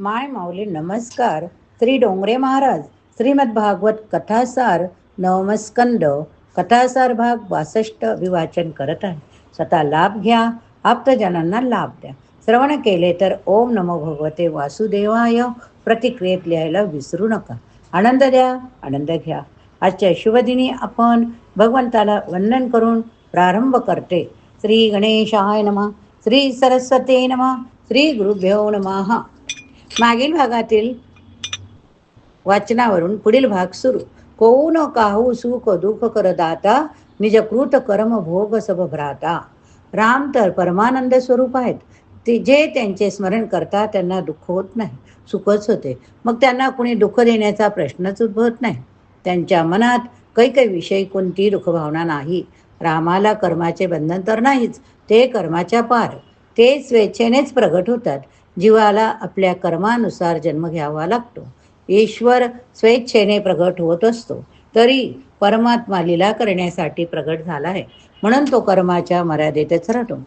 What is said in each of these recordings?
माय माऊली नमस्कार. श्री डोंगरे महाराज श्रीमद भागवत कथासार नवमस्कंद. कथासार भाग बासष्ट विवाचन करत आहे. स्वतः लाभ घ्या आप्तजनांना लाभ द्या. श्रवण केले तर ओम नमो भगवते वासुदेवाय. प्रतिक्रियेत लिहायला विसरू नका. आनंद द्या आनंद घ्या. आजच्या शुभदिनी आपण भगवंताला वंदन करून प्रारंभ करते. श्री गणेशाय नमः श्री सरस्वती नमः श्री गुरुभ्यो नमः. मागील भागातील वाचनावरून पुढील भाग सुरू. कोऊ न काहू सुख दुःख करदाता निजकृत कर्म भोग सब भ्राता राम तर परमानंद स्वरूप आहेत. ते जे त्यांचे स्मरण करतात त्यांना दुःख होत नाही सुखच होते. मग त्यांना कुणी दुःख देण्याचा प्रश्नच उद्भवत नाही. त्यांच्या मनात काही काही विषयी कोणती दुःखभावना नाही. रामाला कर्माचे बंधन तर नाहीच ते कर्माच्या पार. ते स्वेच्छेनेच प्रगट होतात. जीवाला आपल्या कर्मानुसार जन्म घ्यावा लागतो. ईश्वर स्वेच्छेने प्रगट होत असतो. तरी परमात्मा लीला करण्यासाठी प्रगट झाला आहे. म्हणून तो कर्माच्या मर्यादेतच राहतो.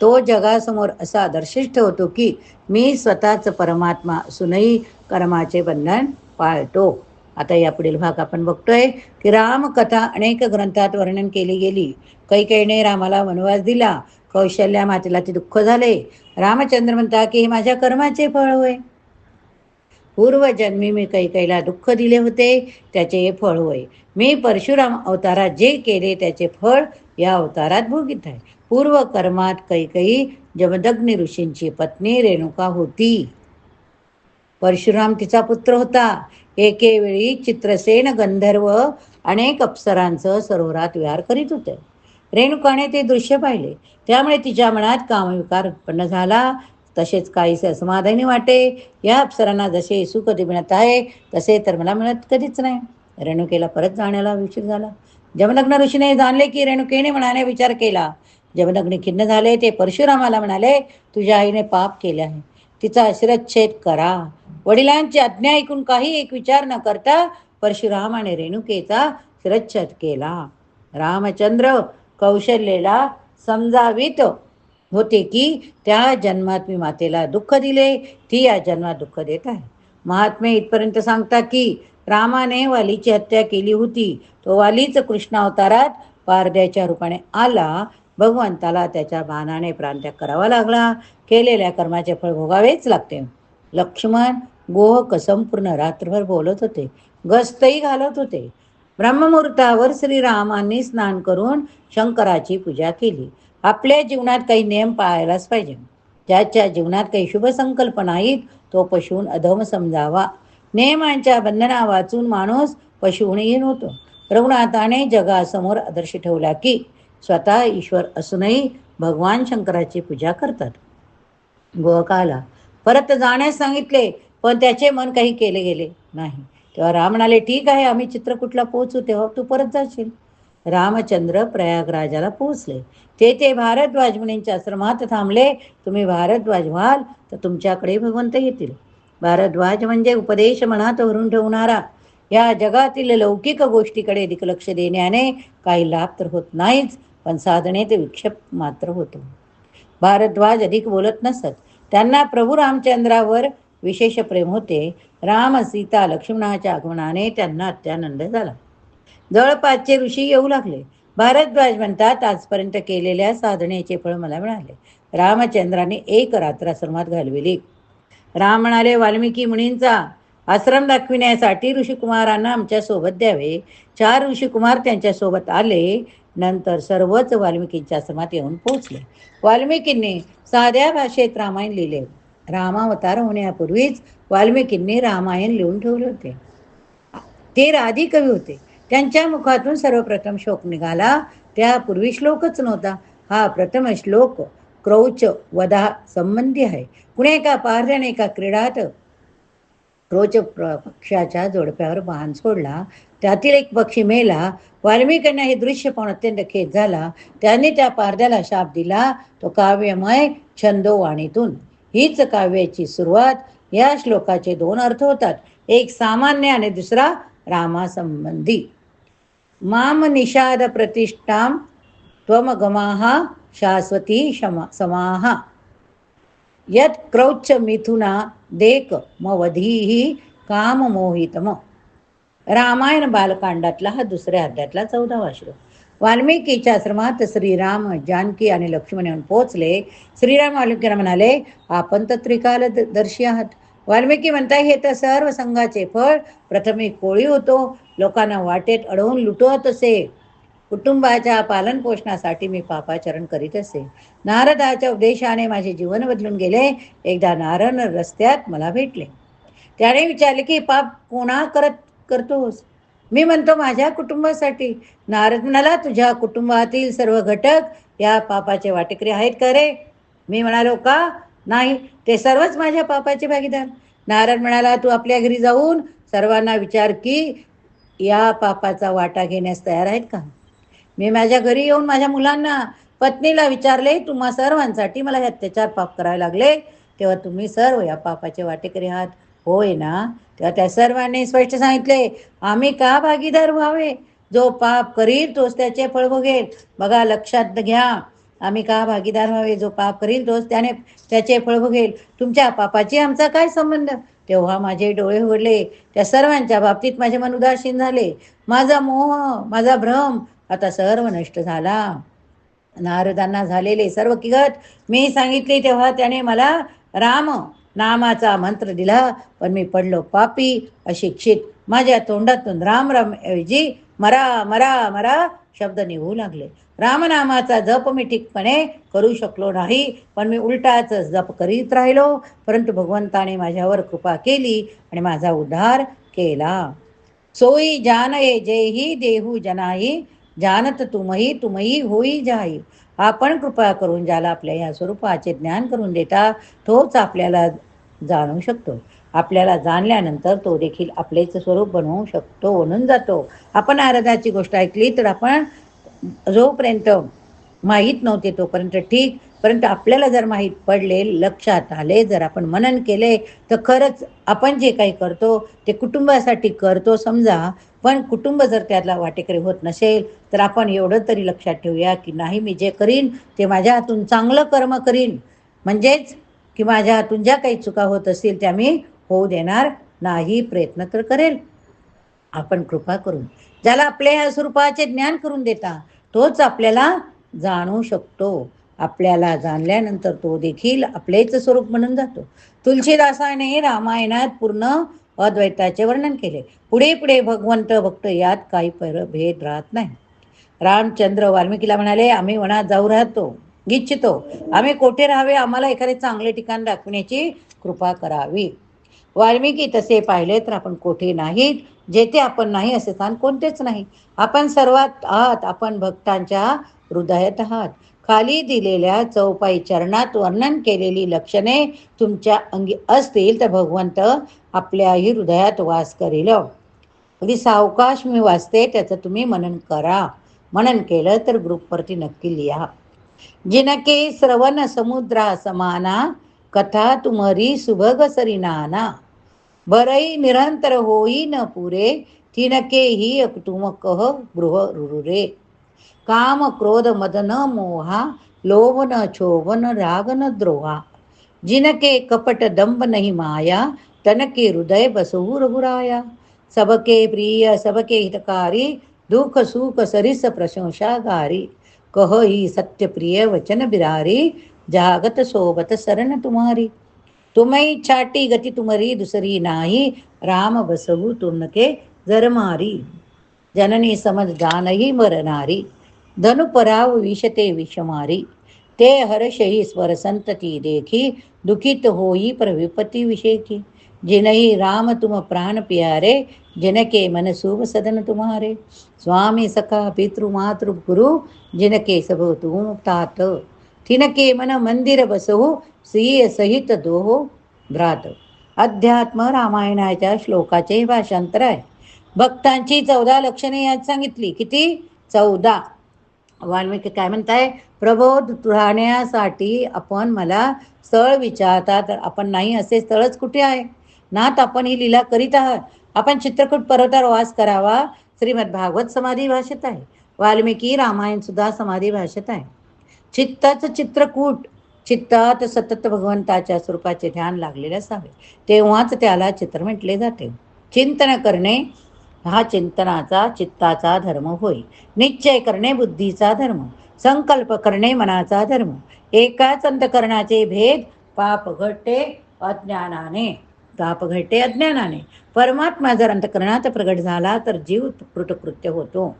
तो जगासमोर असा दर्शिष्ट होतो की मी स्वतःच परमात्मा असूनही कर्माचे बंधन पाळतो. आता या पुढील भाग आपण बघतोय की रामकथा अनेक ग्रंथात वर्णन केली गेली. कैकेने रामाला वनवास दिला. कौशल्या मातेला ते दुःख झाले. रामचंद्र म्हणता की हे माझ्या कर्माचे फळ होय. पूर्वजन्मी मी कैकैला दुःख दिले होते त्याचे हे फळ होय. मी परशुराम अवतारात जे केले त्याचे फळ या अवतारात भोगित आहे. पूर्व कर्मात कैकई जमदग्नी ऋषींची पत्नी रेणुका होती. परशुराम तिचा पुत्र होता. एके वेळी चित्रसेन गंधर्व अनेक अप्सरांचं सरोवरात विहार करीत होते. रेणुकाने ते दृश्य पाहिले. त्यामुळे तिच्या मनात कामविकार उत्पन्न झाला. तसेच काहीसे असमाधानी वाटे. या अप्सरांना जसे सुख मिळत आहे तसे तर मला मिळत कधीच नाही. रेणुकेला परत जाण्याला उशीर झाला. जमलग्न ऋषीने जाणले की रेणुकेने म्हणाने विचार केला. जमलग्नी खिन्न झाले. ते परशुरामाला म्हणाले तुझ्या आईने पाप केले आहे. तिचा शिरच्छेद करा. वडिलांची आज्ञा ऐकून काही एक विचार न करता परशुराम आणि रेणुकेचा शिरच्छेद केला. रामचंद्र कौशल्येला समजावीत होते की त्या जन्मात मी मातेला दुःख दिले ती या जन्मात दुःख देत आहे. महात्मे इथपर्यंत सांगता की रामाने वालीची हत्या केली होती. तो वालीच कृष्णावतारात पारद्याच्या रूपाने आला. भगवंताला त्याच्या बाणाने प्रांत्याग करावा लागला. केलेल्या कर्माचे फळ भोगावेच लागते. लक्ष्मण गोह संपूर्ण रात्रभर बोलत होते. गस्तही घालत होते. ब्रह्ममुहूर्तावर श्रीरामांनी स्नान करून शंकराची पूजा केली. आपल्या जीवनात काही नियम पाळायलाच पाहिजे. ज्याच्या जीवनात काही शुभ संकल्पना आहेत तो पशुहून अधम समजावा. नियमांच्या बंधना वाचून माणूस पशुहूनहीन होतो रघुनाथाने जगासमोर आदर्श ठेवला की स्वतः ईश्वर असूनही भगवान शंकराची पूजा करतात. गोकाला परत जाण्यास सांगितले पण त्याचे मन काही केले गेले नाही. तेव्हा राम म्हणाले ठीक आहे आम्ही चित्रकूटला पोहोचू. तेव्हा तू परत जाशील. रामचंद्र प्रयागराजाला पोहोचले. ते ते भारद्वाज मुनींच्या आश्रमात थांबले. तुम्ही भारद्वाज व्हाल तर तुमच्याकडे भगवंत येतील. भारद्वाज म्हणजे उपदेश मनात भरून ठेवणारा. या जगातील लौकिक गोष्टीकडे अधिक लक्ष देण्याने काही लाभ तर होत नाहीच पण साधने ते विक्षेप मात्र होतो. भारद्वाज अधिक बोलत नसत. त्यांना प्रभू रामचंद्रावर विशेष प्रेम होते. राम सीता लक्ष्मणाच्या आगमनाने त्यांना अत्यानंद झाला. जवळपासचे ऋषी येऊ लागले. भारद्वाज म्हणतात आजपर्यंत केलेल्या साधनेचे फळ मला मिळाले. रामचंद्राने एक रात्र आश्रमात घालविली. राम म्हणाले वाल्मिकी मुनींचा आश्रम दाखविण्यासाठी ऋषिकुमारांना आमच्यासोबत द्यावे. चार ऋषिकुमार त्यांच्यासोबत आले. नंतर सर्वच वाल्मिकींच्या आश्रमात येऊन पोहोचले. वाल्मिकींनी साध्या भाषेत रामायण लिहिले. रामावतार होण्यापूर्वीच वाल्मिकींनी रामायण लिहून ठेवले होते. ते राधी कवी होते. त्यांच्या मुखातून सर्वप्रथम श्लोक निघाला. त्यापूर्वी श्लोकच नव्हता. हा प्रथम श्लोक क्रौच वधा संबंधी आहे. कुणे एका पारध्याने एका क्रीडात क्रोच पक्षाच्या जोडप्यावर बाण सोडला. त्यातील एक पक्षी मेला. वाल्मिकांना हे दृश्य पाहून अत्यंत खेद झाला. त्यांनी त्या पारद्याला शाप दिला. तो काव्यमय छंदोवाणीतून हीच काव्याची सुरुवात. या श्लोकाचे दोन अर्थ होतात. एक सामान्य आणि दुसरा रामासंबंधी. माम निषाद प्रतिष्ठाम त्वमगमाहा शाश्वती शमा समाहा यत क्रौच्च मिथुना देक मवधीही काम मोहितम. रामायण बालकांडातला हा दुसऱ्या अध्यातला चौदावा श्लोक. वाल्मिकीच्या आश्रमात श्रीराम जानकी आणि लक्ष्मण येऊन पोहोचले श्रीराम वाल्मिकीला म्हणाले आपण तर त्रिकाल दर्शी आहात वाल्मिकी म्हणताय हे तर सर्व संघाचे फळ प्रथमे कोळी होतो लोकांना वाटेत अडवून लुटवत असे कुटुंबाच्या पालन पोषणासाठी मी पापाचरण करीत असे नारदाच्या उपदेशाने माझे जीवन बदलून गेले एकदा नारद रस्त्यात मला भेटले त्याने विचारले की पाप कोणा करत करतोस मी म्हणतो माझ्या कुटुंबासाठी नारद म्हणाला तुझ्या कुटुंबातील सर्व घटक या पापाचे वाटेकरी आहेत का रे? मी म्हणालो का? नाही ते सर्वच माझ्या पापाचे भागीदार. नारद म्हणाला तू आपल्या घरी जाऊन सर्वांना विचार की या पापाचा वाटा घेण्यास तयार आहेत का? मी माझ्या घरी येऊन माझ्या मुलांना पत्नीला विचारले तुम्हा सर्वांसाठी मला हे अत्याचार पाप करावे लागले तेव्हा तुम्ही सर्व या पापाचे वाटेकरी आहात. होय ना? तेव्हा त्या सर्वांनी स्पष्ट सांगितले आम्ही का भागीदार व्हावे? जो पाप करील तोच त्याचे फळ भोगेल. बघा लक्षात घ्या. आम्ही का भागीदार व्हावे? जो पाप करील तोच त्याने त्याचे फळ भोगेल. तुमच्या पापाची आमचा काय संबंध? तेव्हा माझे डोळे उघडले. त्या सर्वांच्या बाबतीत माझे मन उदासीन झाले. माझा मोह माझा भ्रम आता सर्व नष्ट झाला. नारदांना झालेले सर्व किगत मी सांगितले तेव्हा त्याने मला राम नामाचा मंत्र दिला पण मी पडलो पापी अशिक्षित माझ्या तोंडातून राम राम ऐवजी मरा मरा मरा शब्द निघू लागले. रामनामाचा जप मी ठीकपणे करू शकलो नाही पण मी उलटाच जप करीत राहिलो. परंतु भगवंताने माझ्यावर कृपा केली आणि माझा उद्धार केला. सोयी जय जेही देहू जनाही जानत तुमही तुमही होई जाई आपण कृपा करून ज्याला आपल्या या स्वरूपाचे ज्ञान करून देता तोच आपल्याला जाणू शकतो. आपल्याला जाणल्यानंतर तो देखील आपलेच स्वरूप बनवू शकतो म्हणून जातो. आपण आराधाची गोष्ट ऐकली तर आपण जोपर्यंत माहीत नव्हते तोपर्यंत ठीक परंतु आपल्याला जर माहीत पडले लक्षात आले जर आपण मनन केले तर खरंच आपण जे काही करतो ते कुटुंबासाठी करतो समजा. पण कुटुंब जर त्यातला वाटेकरी होत नसेल तर आपण एवढं तरी लक्षात ठेवूया की नाही मी जे करीन ते माझ्या हातून चांगलं कर्म करीन. म्हणजेच की माझ्या हातून ज्या काही चुका होत असतील त्या मी होऊ देणार नाही प्रयत्न तर करेल. आपण कृपा करून ज्याला आपल्या ह्या स्वरूपाचे ज्ञान करून देता तोच आपल्याला जाणू शकतो. आपल्याला जाणल्यानंतर तो देखील आपलेच स्वरूप म्हणून जातो. तुलसीदासाने रामायणात पूर्ण अद्वैताचे वर्णन केले. पुढे पुढे भगवंत भक्त यात काही पर भेद राहत नाही. रामचंद्र वाल्मिकीला म्हणाले आम्ही वनात जाऊ राहतो इच्छितो. आम्ही कोठे राहावे? आम्हाला एखादे चांगले ठिकाण दाखवण्याची कृपा करावी. वाल्मिकी तसे पाहिले तर आपण कोठे नाहीत जेथे आपण नाही असे स्थान कोणतेच नाही. आपण सर्वात आहात आपण भक्तांच्या हृदयात आहात. खाली दिलेल्या चौपाई चरणात वर्णन केलेली लक्षणे तुमच्या अंगी असतील तर भगवंत आपल्याही हृदयात वास करील. अगदी सावकाश मी वाचते त्याचं तुम्ही मनन करा. मनन केलं तर ग्रुपवरती नक्की लिहा. जिनके श्रवण समुद्रा समाना कथा तुम्हरी सुभग सरिनाना बरई निरंतर होई न पुरे तिनके ही तुम कह गृह रुरुरे. काम क्रोध मदन मोहा लोभन न रागन राग न द्रोहा. जिनके कपट दंभ नहीं माया तनके हृदय बसहु रघुराया. सबके प्रिय सबके हितकारी दुख सुख सरिस प्रशंसा गारी. कह ही सत्य प्रिय वचन बिरारी जागत सोबत शरण तुम्हारी. तुम्ही छाटी गती तुमरी दुसरी नाही राम बसहु तुमके जरमारी. जननी समज जानही मरणारी धनुपराव विषते विषमारी ते हर्षही स्वर संतती देखी दुखित होई पर विपत्ती विषेकी जिनही राम तुम प्राण प्यारे जिनके मन शुभ सदन तुम्हारे. स्वामी सखा पितृ मातृ गुरु जिनके सब तुम तात. तिनके मन मंदिर बसहु श्रीय सहित दोहो. भ्रात अध्यात्म रामायणाच्या श्लोकाचे भाषांतर आहे. भक्तांची चौदा लक्षणे यात सांगितली. किती? चौदा. वाल्मिकी काय म्हणताय प्रबोध राहण्यासाठी आपण मला स्थळ विचारता तर आपण नाही असे स्थळच कुठे आहे? नात आपण ही लीला करीत आहात. आपण चित्रकूट पर्वतावर वास करावा. श्रीमद भागवत समाधी भाषेत आहे. वाल्मिकी रामायण सुद्धा समाधी भाषेत आहे. चित्ताचं चित्रकूट चित्तात सतत भगवंताच्या स्वरूपाचे ध्यान लागलेले असावे. तेव्हाच त्याला चित्र म्हटले जाते. चिंतन करणे हा चिंतनाचा चित्ताचा धर्म होय. निश्चय करणे बुद्धीचा धर्म संकल्प करणे मनाचा धर्म. एकाच अंतकरणाचे भेद पाप घटे अज्ञानाने. पाप घटे अज्ञानाने. परमात्मा जर अंतकरणात प्रगट झाला तर जीव कृतकृत्य होतो.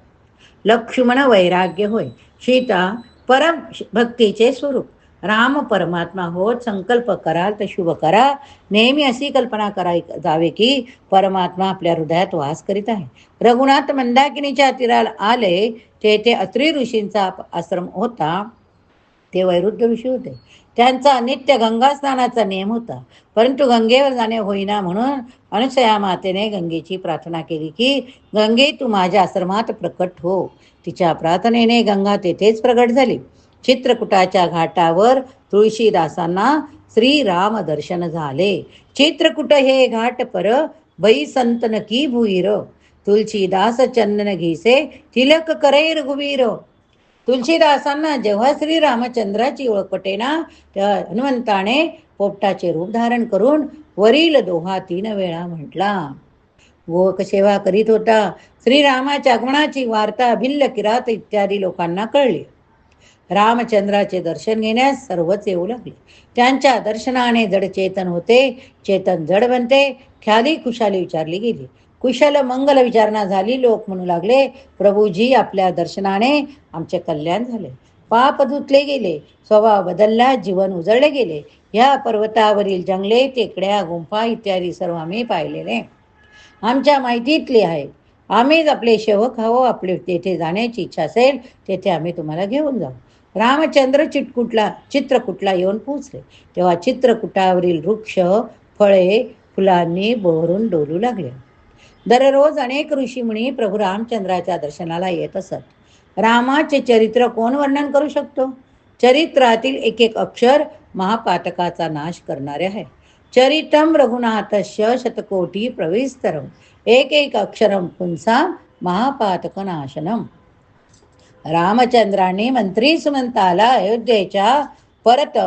लक्ष्मण वैराग्य होय. सीता परम भक्तीचे स्वरूप. राम परमात्मा होत संकल्प कराल तर शुभ करा. नेहमी अशी कल्पना कराय जावे की परमात्मा आपल्या हृदयात वास करीत आहे. रघुनाथ मंदाकिनीच्या तीराला आले तेथे अत्री ऋषींचा आश्रम होता. ते वैरुद्ध ऋषी होते. त्यांचा नित्य गंगा स्नानाचा नियम होता. परंतु गंगेवर जाणे होईना म्हणून अनुसया मातेने गंगेची प्रार्थना केली की गंगे तू माझ्या आश्रमात प्रकट हो. तिच्या प्रार्थनेने गंगा तेथेच प्रकट झाली. चित्रकुटाच्या घाटावर तुळशीदासांना श्रीराम दर्शन झाले. चित्रकुट हे घाट पर बै संतन की भुईर? तुळशीदास चंदन घिसे तिलक करे रघुवीर तुलसीदासांना जेव्हा श्री रामचंद्राची ओळख पटेना त्या हनुमंताने पोपटाचे रूप धारण करून वरील दोहा तीन वेळा म्हटला. गोक सेवा करीत होता. श्रीरामाच्या आगमनाची वार्ता भिल्ल किरात इत्यादी लोकांना कळली. रामचंद्राचे दर्शन घेण्यास सर्वच येऊ लागले. त्यांच्या दर्शनाने जड चेतन होते. चेतन जड बनते. ख्याली खुशाली विचारली गेली. कुशल मंगल विचारणा झाली. लोक म्हणू लागले प्रभूजी आपल्या दर्शनाने आमचे कल्याण झाले. पाप धुतले गेले. स्वभाव बदलला. जीवन उजळले गेले. ह्या पर्वतावरील जंगले टेकड्या गुंफा इत्यादी सर्व आम्ही पाहिलेले. आमच्या माहितीतले आहे. आम्हीच आपले शेवक हवं आपले तेथे जाण्याची इच्छा असेल तेथे आम्ही तुम्हाला घेऊन जाऊ. रामचंद्र चिटकुटला चित्रकूटला येऊन पोचले तेव्हा चित्रकूटावरील वृक्ष फळे फुलांनी बहरून डोलू लागले. दररोज अनेक ऋषीमुनी प्रभू रामचंद्राच्या दर्शनाला येत असत. रामाचे चरित्र कोण वर्णन करू शकतो? चरित्रातील एक एक अक्षर महापातकाचा नाश करणारे आहे. चरितम रघुनाथस्य शतकोटी प्रवेश एक एक अक्षरम पुंसा महापातक रामचंद्राने मंत्री सुमंताला अयोध्येच्या परत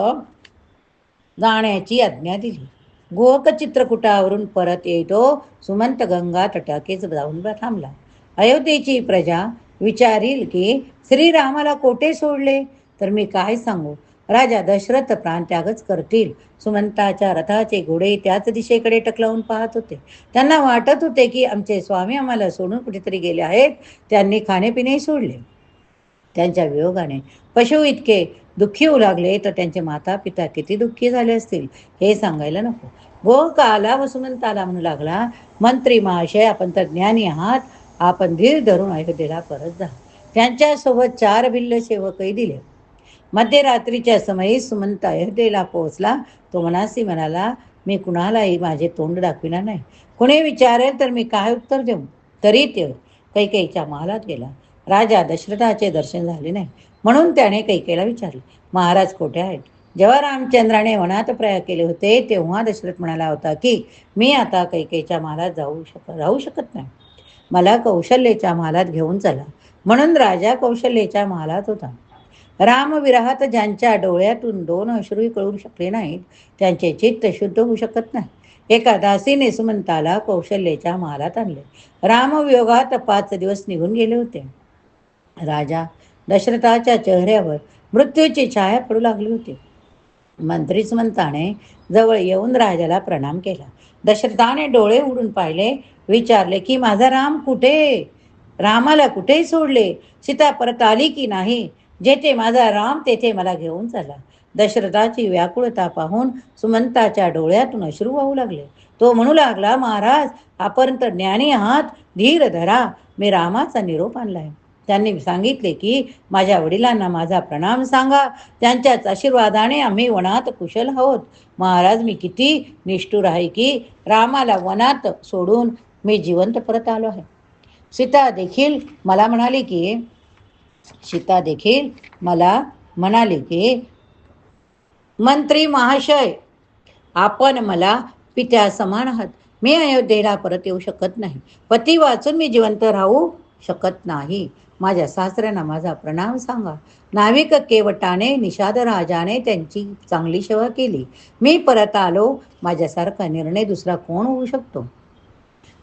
जाण्याची आज्ञा दिली गोहक चित्रकुटावरून परत येतो सुमंत गंगा तटाकेच जाऊन थांबला अयोध्येची प्रजा विचारील की श्रीरामाला कोठे सोडले तर मी काय सांगू राजा दशरथ प्राणत्यागच करतील. सुमंताच्या रथाचे घोडे त्याच दिशेकडे टकलावून पाहत होते. त्यांना वाटत होते की आमचे स्वामी आम्हाला सोडून कुठेतरी गेले आहेत. त्यांनी खाणेपिणे सोडले. त्यांच्या वियोगाने पशु इतके दुःखी होऊ लागले तर त्यांचे माता पिता किती दुःखी झाले असतील हे सांगायला नको. गोक आला व सुमंताला म्हणू लागला मंत्री महाशय आपण तर ज्ञानी आहात. आपण धीर धरून अयोध्येला परत जा. त्यांच्यासोबत चार भिल्ल सेवकही दिले. मध्यरात्रीच्या समयी सुमंत अयोध्येला पोहोचला. तो मनासी म्हणाला मी कुणालाही माझे तोंड दाखविणार नाही. कुणी विचारेल तर मी काय उत्तर देऊ? तरी ते कैकेईच्या महालात गेला. राजा दशरथाचे दर्शन झाले नाही. म्हणून त्याने कैकेला विचारले महाराज कोठे आहेत? जेव्हा रामचंद्राने वनात प्रयाग केले होते तेव्हा दशरथ म्हणाला होता की मी आता कैकेच्या महालात जाऊ शक राहू शकत नाही. मला कौशल्येच्या महालात घेऊन चला. म्हणून राजा कौशल्येच्या महालात होता. रामविराहात ज्यांच्या डोळ्यातून दोन अश्रूही कळू शकले नाहीत त्यांचे चित्त शुद्ध होऊ शकत नाही. एका दासीने सुमंताला कौशल्याच्या महालात आणले. रामवियोगात पाच दिवस निघून गेले होते. राजा दशरथाच्या चेहऱ्यावर मृत्यूची छाया पडू लागली होती. मंत्री सुमंताने जवळ येऊन राजाला प्रणाम केला. दशरथाने डोळे उडून पाहिले. विचारले की माझा राम कुठे? रामाला कुठेही सोडले? सीता परत आली की नाही? जेथे माझा राम तेथे मला घेऊन चला. दशरथाची व्याकुळता पाहून सुमंताच्या डोळ्यातून अश्रू वाहू लागले. तो म्हणू लागला महाराज आपण तर ज्ञानी आहात धीर धरा. मी रामाचा निरोप आणलाय. त्यांनी सांगितले की माझ्या वडिलांना माझा प्रणाम सांगा. त्यांच्याच आशीर्वादाने आम्ही वनात कुशल आहोत. महाराज मी किती निष्ठुर आहे की रामाला वनात सोडून मी जिवंत परत आलो आहे. सीता देखील मला म्हणाली की सीता देखील मला म्हणाली की मंत्री महाशय आपण मला पित्या समान आहात. मी अयोध्येला परत येऊ शकत नाही. पती वाचून मी जिवंत राहू शकत नाही. माझ्या सासऱ्यांना माझा प्रणाम सांगा. नाविक केवटाने निषाद राजाने त्यांची चांगली सेवा केली. मी परत आलो माझ्यासारखा निर्णय दुसरा कोण होऊ शकतो?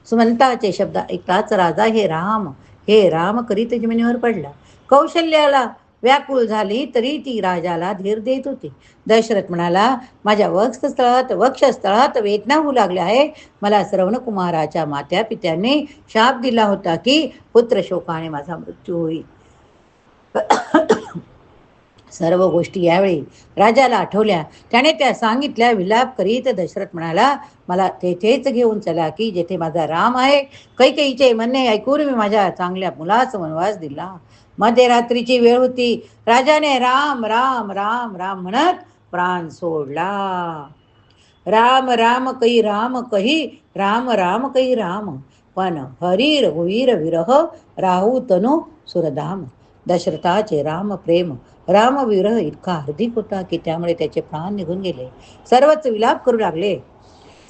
सुमंताचे शब्द ऐकताच राजा हे राम हे राम करीत जमिनीवर पडला. कौशल्याला व्याकुळ झाली तरी ती राजाला धीर देत होती. दशरथ म्हणाला माझ्या वक्षस्थळात वक्षस्थळात वेदना होऊ लागल्या आहे मला श्रवणकुमाराच्या मात्या पित्यांनी शाप दिला होता की पुत्र शोकाने माझा मृत्यू होईल. सर्व गोष्टी यावेळी राजाला आठवल्या. त्याने त्या सांगितल्या विलाप करीत दशरथ म्हणाला मला तेथेच घेऊन चला की जेथे माझा राम आहे. कैकेईचे म्हणणे ऐकून मी माझ्या चांगल्या मुलाचा वनवास दिला. मध्यरात्रीची वेळ होती. राजाने राम राम राम राम म्हणत प्राण सोडला. राम राम कही राम कही राम राम कही राम. पण हरीर हुईर विरह राहू तनु सुरधाम. दशरथाचे राम प्रेम रामविरह इतका हार्दिक होता की त्यामुळे त्याचे प्राण निघून गेले. सर्वच विलाप करू लागले.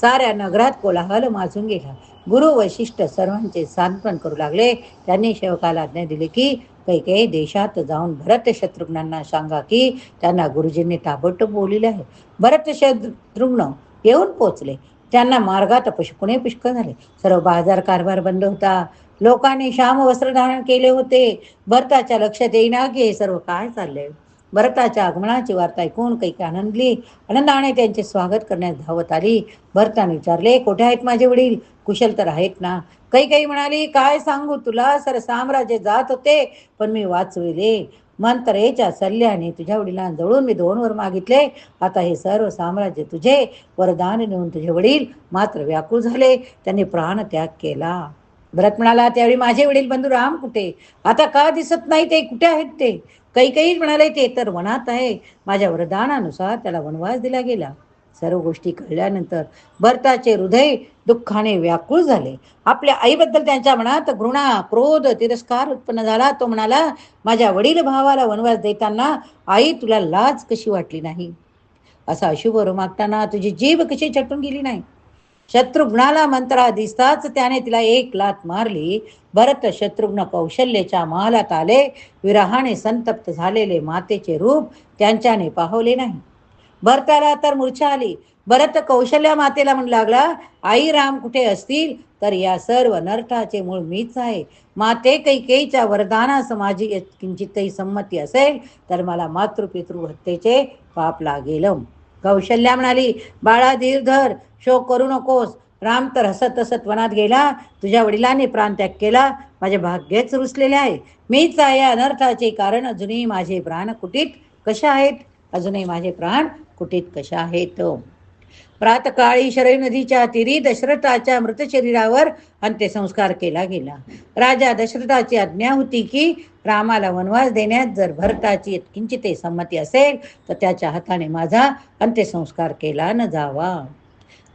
साऱ्या नगरात कोलाहल माजून गेला. गुरु वशिष्ठ सर्वांचे सांत्वन करू लागले. त्यांनी शेवकाला आज्ञा दिली की काही देशात जाऊन भरत शत्रुघ्नांना सांगा की त्यांना गुरुजींनी ताबडतोब बोलिले आहे. भरत शत्रुघ्न येऊन पोचले त्यांना मार्गात पुष्कुणे पुष्कळ झाले. सर्व बाजार कारभार बंद होता. लोकांनी श्याम वस्त्र धारण केले होते. भरताच्या लक्षात येईना की हे सर्व काय चाललंय? भरताच्या आगमनाची वार्ता ऐकून काही आनंदली. आनंदाने त्यांचे स्वागत करण्यास धावत आली. भरताने विचारले कोठे आहेत माझे वडील? कुशल तर आहेत ना? काही काही म्हणाली काय सांगू तुला? सर साम्राज्य जात होते पण मी वाचविले. मंत्रेच्या सल्ल्याने तुझ्या वडिलांजवळून मी दोन वर मागितले. आता हे सर्व साम्राज्य तुझे. वरदान नेऊन तुझे वडील मात्र व्याकुळ झाले. त्यांनी प्राण त्याग केला. भरत म्हणाला त्यावेळी माझे वडील बंधू राम कुठे? आता का दिसत नाही ते? कुठे आहेत ते? काही काही म्हणाले ते तर वनात आहे. माझ्या वरदानानुसार त्याला वनवास दिला गेला. सर्व गोष्टी कळल्यानंतर भरताचे हृदय दुःखाने व्याकुळ झाले. आपल्या आईबद्दल त्यांच्या मनात घृणा क्रोध तिरस्कार उत्पन्न झाला. तो म्हणाला माझ्या वडील भावाला वनवास देताना आई तुला लाज कशी वाटली नाही? असा अशुभ मागताना तुझी जीभ कशी चटून गेली नाही? शत्रुघ्नाला मंत्रा दिसताच त्याने तिला एक लात मारली. भरत शत्रुघ्न कौशल्याच्या महालात आले. विरहाने संतप्त झालेले मातेचे रूप त्यांच्याने पाहवले नाही. भरताला तर मूर्छा आली. भरत कौशल्या मातेला म्हणू लागला आई राम कुठे असतील? तर या सर्व नरठाचे मूळ मीच आहे. माते कैकेईच्या वरदानास माझी किंचितही संमती असेल तर मला मातृपितृ हत्येचे पाप लागेल कौशल्या म्हणाली बाळा धीरधर शोक करू नकोस. राम तर हसत हसत वनात गेला. तुझ्या वडिलांनी प्राणत्याग केला. माझे भाग्यच रुसलेले आहे. मीच आहे अनर्थाचे कारण. अजूनही माझे प्राण कुटीत कशा आहेत? अजूनही माझे प्राण कुटीत कशा आहेत? प्रातकाळी शरय नदीच्या तीरी दशरथाच्या मृत शरीरावर अंत्यसंस्कार केला गेला. राजा दशरथाची आज्ञा होती की रामाला वनवास देण्यात जर भरताची किंचित संमती असेल तर त्याच्या हाताने माझा अंत्यसंस्कार केला न जावा.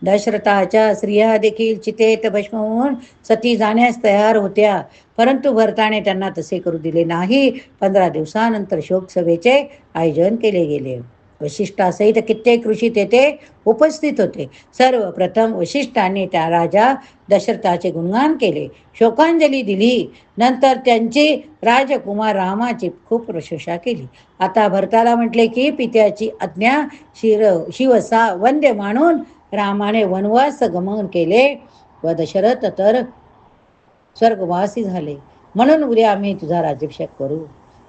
दशरथाच्या स्त्रिया देखील चितेत भस्म होऊन सती जाण्यास तयार होत्या. परंतु भरताने त्यांना तसे करू दिले नाही. पंधरा दिवसानंतर शोकसभेचे आयोजन केले गेले. वशिष्ठासहित कित्येक ऋषी तेथे उपस्थित होते. सर्वप्रथम वशिष्ठांनी त्या राजा दशरथाचे गुणगान केले. शोकांजली दिली. नंतर त्यांची राजकुमार रामाची खूप प्रशंसा केली. आता भरताला म्हटले की पित्याची आज्ञा शिर शिवसा वंद्य मानून रामाने वनवास गमन केले व दशरथ तर स्वर्गवासी झाले. म्हणून उद्या आम्ही तुझा राज्याभिषेक करू.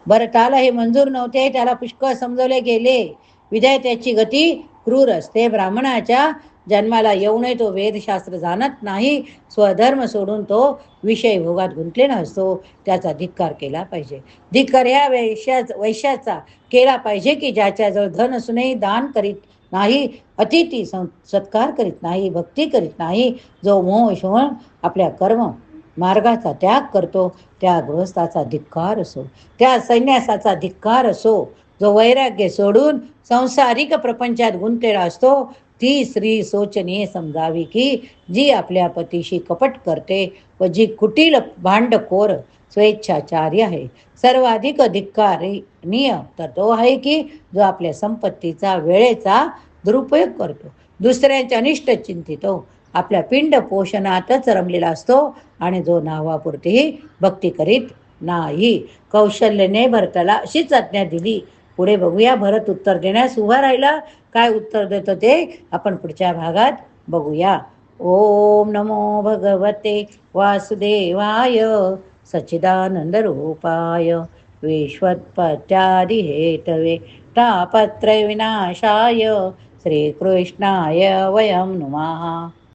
भरताला हे मंजूर नव्हते. त्याला पुष्कळ समजवले गेले. विधेयतेची गती क्रूर असते. ब्राह्मणाच्या जन्माला येऊनही तो वेदशास्त्र जाणत नाही. स्वधर्म सोडून तो विषय भोगात गुंतलेला असतो. त्याचा धिक्कार केला पाहिजे. धिक्कार या वैश्या वैश्याचा केला पाहिजे की ज्याच्याजवळ धन असूनही दान करीत नाही अतिथी सत्कार करीत नाही भक्ती करीत नाही जो मोह शोण आपल्या कर्म मार्गाचा त्याग करतो त्या गृहस्थाचा धिक्कार असो त्या संन्यासाचा धिक्कार असो जो वैराग्य सोडून संसारिक प्रपंचात गुंतलेला असतो ती स्त्री शोचनीय समजावी की जी आपल्या पतीशी कपट करते व जी कुटील भांडखोर स्वेच्छाचारी आहे. सर्वाधिक धिक्कारणीय तर तो आहे की जो आपल्या संपत्तीचा वेळेचा दुरुपयोग करतो. दुसऱ्यांच्या अनिष्ट चिंतितो आपल्या पिंड पोषणातच रमलेला असतो आणि जो नावापुरतीही भक्ती करीत नाही. कौशल्याने भरताला अशीच आज्ञा दिली पुढे बघूया. भरत उत्तर देण्यास उभा राहिला. काय उत्तर देतो ते? आपण पुढच्या भागात बघूया. ओम नमो भगवते वासुदेवाय. सच्चिदानंद रूपाय. विश्वत्पत्यादि हेतवे तापत्रय विनाशाय श्रीकृष्णाय वयं नुमः.